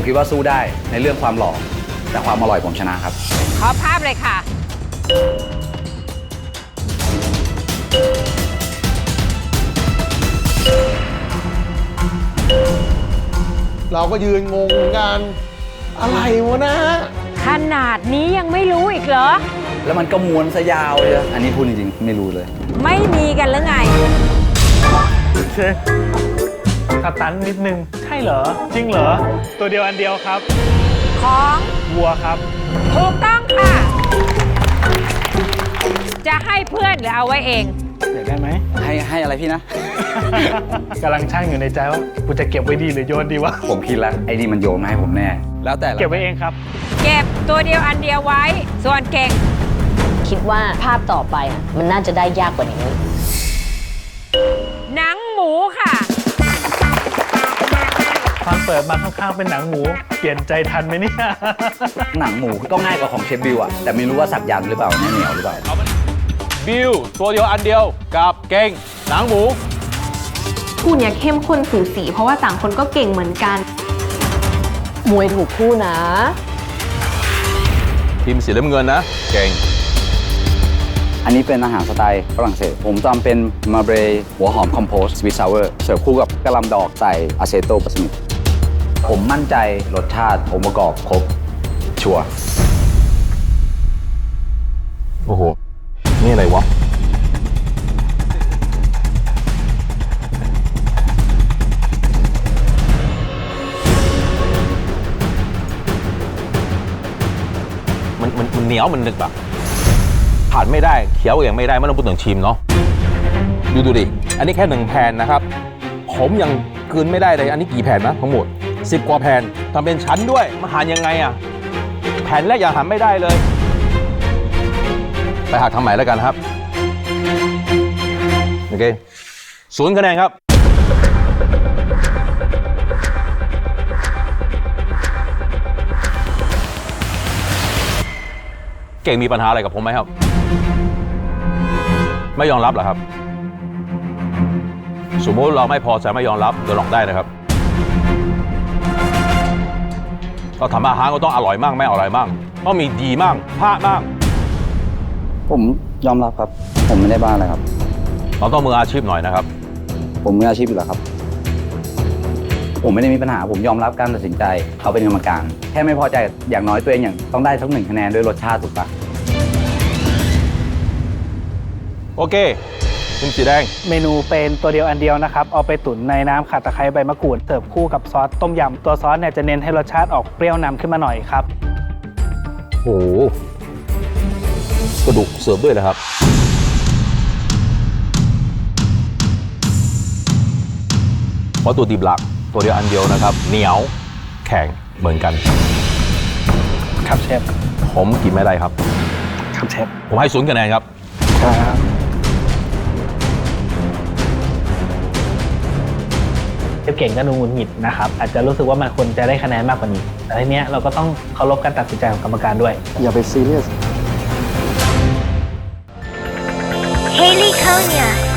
ผมคิดว่าสู้ได้ในเรื่องความหล่อแต่ความอร่อยผมชนะครับ ขอภาพเลยค่ะ เราก็ยืนงงเหมือนกันอะไรวะนะ ขนาดนี้ยังไม่รู้อีกเหรอ แล้วมันก็ม้วนซะยาวเลยอะอันนี้พูดจริงๆ ไม่รู้เลย ไม่มีกันหรือไง เชฟ สตันนิดนึง ใช่เหรอ จริงเหรอ ตัวเดียวอันเดียวครับ ของวัวครับ ถูกต้องค่ะ จะให้เพื่อนหรือเอาไว้เอง อยากได้ไหมให้ให้อะไรพี่นะ กำลังช่างอยู่ในใจว่ากูจะเก็บไว้ดีหรือโยนดีวะ ผมคิดแล้วไอ้นี่มันโยนมาให้ผมแน่ แล้วแต่ละเก็บไว้เองครับ เก็บตัวเดียวอันเดียวไว้ ส่วนเก่ง คิดว่าภาพต่อไปอะมันน่าจะได้ยากกว่านี้ หนังหมูค่ะ ตอนเปิดมาข้างๆเป็นหนังหมู เปลี่ยนใจทันไหมเนี่ย หนังหมูก็ง่ายกว่าของเชฟบิวอะแต่ไม่รู้ว่าสับยันหรือเปล่าแน่เหนียวหรือเปล่าบิวตัวเดียวอันเดียวกับเก่งหนังหมูคู่เนี้ยเข้มข้นสูสีเพราะว่าต่างคนก็เก่งเหมือนกัน มวยถูกคู่นะ ทีมสีน้ำเงินนะ เก่ง อันนี้เป็นอาหารสไตล์ฝรั่งเศส ผมจำเป็นมาเบรหัวหอมคอมโพสสวีทซาวเวอร์เสิร์ฟคู่กับกะหล่ำดอกใส่อะเซโตปาสมิก ผมมั่นใจรสชาติองค์ประกอบครบ ชัวร์โอ้โห นี่อะไรวะ มันมันมันเหนียวมันนึกแบบผ่านไม่ได้เคี้ยวเองไม่ได้ไม่ต้องพูดถึงชิมเนาะดูดูดิ อันนี้แค่หนึ่งแผ่นนะครับ ผมยังกลืนไม่ได้เลย อันนี้กี่แผ่นนะทั้งหมด สิบกว่าแผ่นทำเป็นชั้นด้วยมาหารยังไงอะแผ่นแรกอยังหารไม่ได้เลย ไปหักทางใหม่แล้วกันครับ โอเคศูนย์คะแนนครับเก่งมีปัญหาอะไรกับผมไหมครับ ไม่ยอมรับเหรอครับ สมมติเราไม่พอใจไม่ยอมรับเดี๋ยวลองได้นะครับ ก็ทำอาหารก็ต้องอร่อยมากไม่อร่อยมากต้องมีดีมากพลาดมาก ผมยอมรับครับ ผมไม่ได้บ้าอะไรครับ เราต้องมืออาชีพหน่อยนะครับ ผมมืออาชีพอยู่แล้วครับ ผมไม่ได้มีปัญหา ผมยอมรับการตัดสินใจ เขาเป็นกรรมการ แค่ไม่พอใจอย่างน้อยตัวเองอย่างต้องได้ทั้งหนึ่งคะแนนด้วยรสชาติถูกปะโอเค ทีมสีแดง เมนูเป็นตัวเดียวอันเดียวนะครับ เอาไปตุ๋นในน้ำข่าตะไคร้ใบมะกรูดเสิร์ฟคู่กับซอสต้มยำ ตัวซอสเนี่ยจะเน้นให้รสชาติออกเปรี้ยวนำขึ้นมาหน่อยครับ โอ้โหกระดูกเสิร์ฟด้วยนะครับวัตถุดิบหลักตัวเดียวอันเดียวนะครับ เหนียวแข็งเหมือนกัน ครับเชฟผมกินไม่ได้ครับ ครับเชฟผมให้ศูนย์คะแนนครับ ครับ ฟเก่งก็ดูหงุดหงิดนะครับอาจจะรู้สึกว่ามันควรจะได้คะแนนมากกว่านี้ แต่ทีเนี้ยเราก็ต้องเคารพการตัดสินใจของกรรมการด้วย อย่าไปซีเรียส Haley Konya.